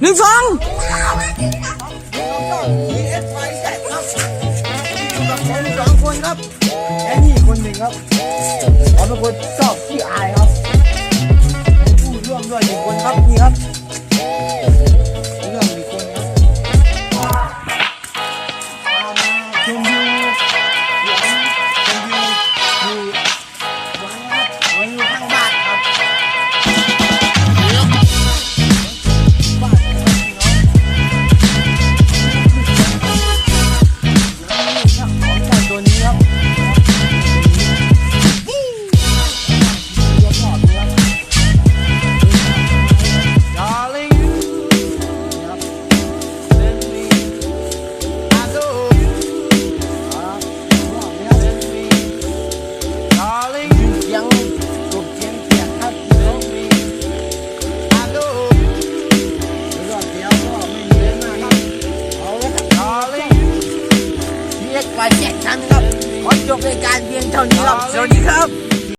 หนึ่งสองสองคนครับและนี่คนหนึ่งครับขอบคุณชอบที่อา็กกว่าเจ็ดชั้นครับ ขอจบรายการเพียงเท่านี้ครับ สวัสดีครับ